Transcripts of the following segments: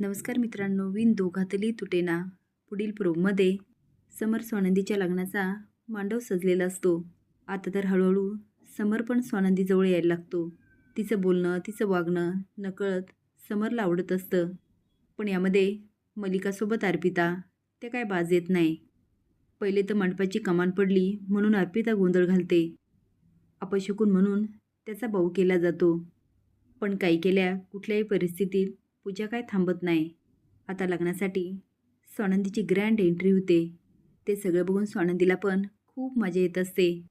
नमस्कार मित्रांनो विन दोघातली तुटेना पुढील प्रोमध्ये समर स्वानंदीच्या लग्नाचा मांडव सजलेला असतो. आता तर हळूहळू समर पण स्वानंदीजवळ यायला लागतो. तिचं बोलणं तिचं वागणं नकळत समरला आवडत असतं. पण यामध्ये मलिकासोबत अर्पिता ते काय बाज येत नाही. पहिले तर मंडपाची कमान पडली म्हणून अर्पिता गोंधळ घालते. अपशकून म्हणून त्याचा भाऊ केला जातो. पण काही केल्या कुठल्याही परिस्थितीत पूजा काय थांबत नाही. आता लग्नासाठी स्वानंदीची ग्रँड एंट्री होते. ते सगळं बघून स्वानंदीला पण खूप मजा येत असते.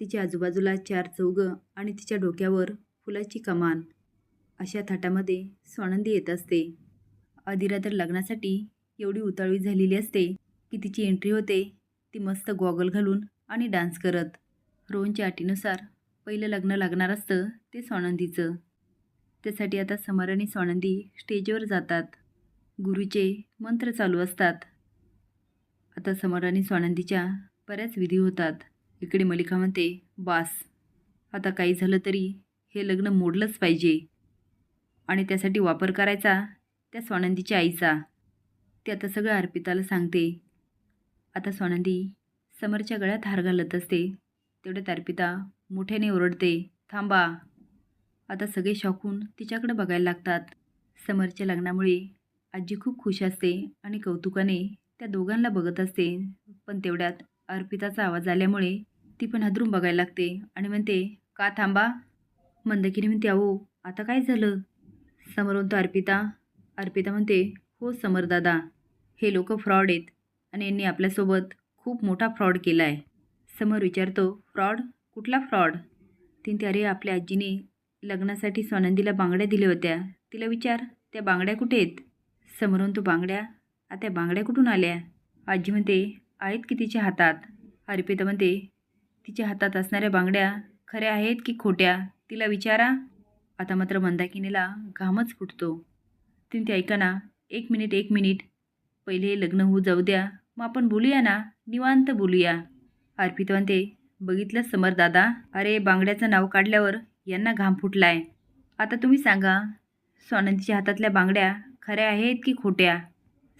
तिच्या आजूबाजूला चार चौघं आणि तिच्या डोक्यावर फुलाची कमान. अशा थाटामध्ये स्वानंदी येत असते. अधिरा तर लग्नासाठी एवढी उतावळी झालेली असते की तिची एंट्री होते ती मस्त गॉगल घालून आणि डान्स करत. रोहनच्या अटीनुसार पहिलं लग्न लागणार असतं ते स्वानंदीचं. त्यासाठी आता समर आणि स्वानंदी स्टेजवर जातात. गुरुचे मंत्र चालू असतात. आता समर आणि स्वानंदीच्या बऱ्याच विधी होतात. इकडे मलिका म्हणते बास आता काही झालं तरी हे लग्न मोडलंच पाहिजे. आणि त्यासाठी वापर करायचा त्या स्वानंदीच्या आईचा. ते आता सगळं अर्पिताला सांगते. आता स्वानंदी समरच्या गळ्यात हार घालत असते. तेवढ्यात अर्पिता मोठ्याने ओरडते थांबा आता सगळे शॉकून तिच्याकडे बघायला लागतात. समरच्या लग्नामुळे आजी खूप खुश असते आणि कौतुकाने त्या दोघांना बघत असते. पण तेवढ्यात अर्पिताचा आवाज आल्यामुळे ती पण हादरून बघायला लागते आणि म्हणते का थांबा? मंदकिनी म्हणते अहो आता काय झालं? समोर म्हणतो अर्पिता. अर्पिता म्हणते हो समर दादा हे लोक फ्रॉड आहेत आणि यांनी आपल्यासोबत खूप मोठा फ्रॉड केला आहे समोर विचारतो फ्रॉड? कुठला फ्रॉड? तीन अरे आपल्या आजीने लग्नासाठी स्वानंदीला बांगड्या दिल्या होत्या. तिला विचार त्या बांगड्या कुठे आहेत? समोरून तो बांगड्या आता बांगड्या कुठून आल्या? आजी म्हणते आहेत की तिच्या हातात? अर्पिता म्हणते तिच्या हातात असणाऱ्या बांगड्या खऱ्या आहेत की खोट्या? तिला विचारा. आता मात्र मंदाकिनीला घामच फुटतो. तिने ते ऐकाना एक मिनिट एक मिनिट. पहिले हे लग्न होऊ जाऊ द्या. मग आपण बोलूया ना. निवांत बोलूया. अर्पिता म्हणते बघितलं समर दादा? अरे बांगड्याचं नाव काढल्यावर यांना घाम फुटलाय. आता तुम्ही सांगा स्वानंदीच्या हातातल्या बांगड्या खऱ्या आहेत की खोट्या?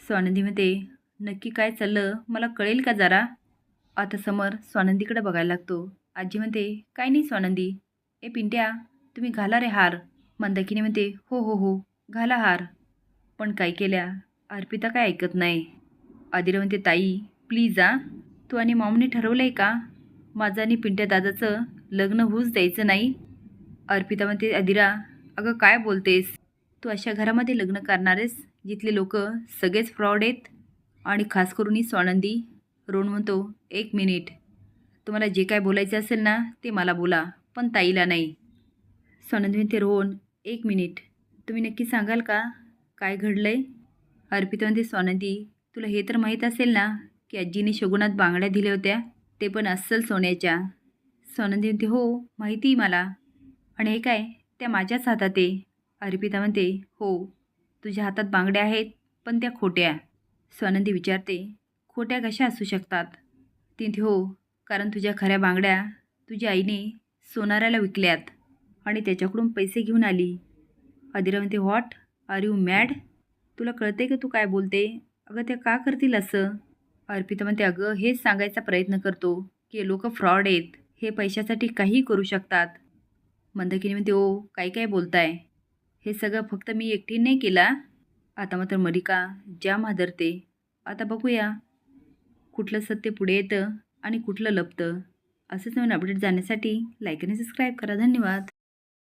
स्वानंदी म्हणते नक्की काय चाललं? मला कळेल का जरा? आता समर स्वानंदीकडे बघायला लागतो. आजी म्हणते काय नाही स्वानंदी. ए पिंट्या तुम्ही घाला रे हार. मंदाकिनी म्हणते हो हो हो घाला हार. पण काय केल्या? अर्पिता काय ऐकत नाही. आदिरा म्हणते ताई प्लीज आ तू आणि मॉमने ठरवलं आहे का? माझं आणि पिंट्या दादाचं लग्न होऊच द्यायचं नाही. अर्पिता म्हणते अदिरा अगं काय बोलतेस? तू अशा घरामध्ये लग्न करणारेस जिथले लोक सगळेच फ्रॉड आहेत? आणि खास करून स्वानंदी रोण म्हणतो एक मिनिट. तुम्हाला जे काय बोलायचं असेल ना ते मला बोला पण ताईला नाही. स्वानंदी म्हणते रोहन एक मिनिट. तुम्ही नक्की सांगाल का? काय घडलं आहे अर्पिता म्हणते स्वानंदी तुला हे तर माहीत असेल ना की आजीने शगुनात बांगड्या दिल्या होत्या ते पण अस्सल सोन्याच्या. स्वानंदी म्हणते हो माहिती मला. आणि हे काय? त्या माझ्याच हातात आहे. अर्पिता म्हणते हो तुझ्या हातात बांगड्या आहेत पण त्या खोट्या. स्वानंदी विचारते खोट्या कशा असू शकतात? ती हो कारण तुझ्या खऱ्या बांगड्या तुझ्या आईने सोनाऱ्याला विकल्यात आणि त्याच्याकडून पैसे घेऊन आली. अधिरा म्हणते व्हॉट आर यू मॅड तुला कळते का तू काय बोलते? अगं त्या का करतील असं? अर्पिता म्हणते अगं हेच सांगायचा प्रयत्न करतो की लोक फ्रॉड आहेत हे पैशासाठी काहीही करू शकतात मंदाकिनी म्हणते ओ काय काय बोलताय? हे सगळं फक्त मी एकटी नाही केला. आता मात्र मलिका जाम माधरते आता बघूया. कुठलं सत्य पुढे येतं आणि कुठलं लपतं? असंच नवीन अपडेट जाण्यासाठी लाईक आणि सबस्क्राईब करा. धन्यवाद.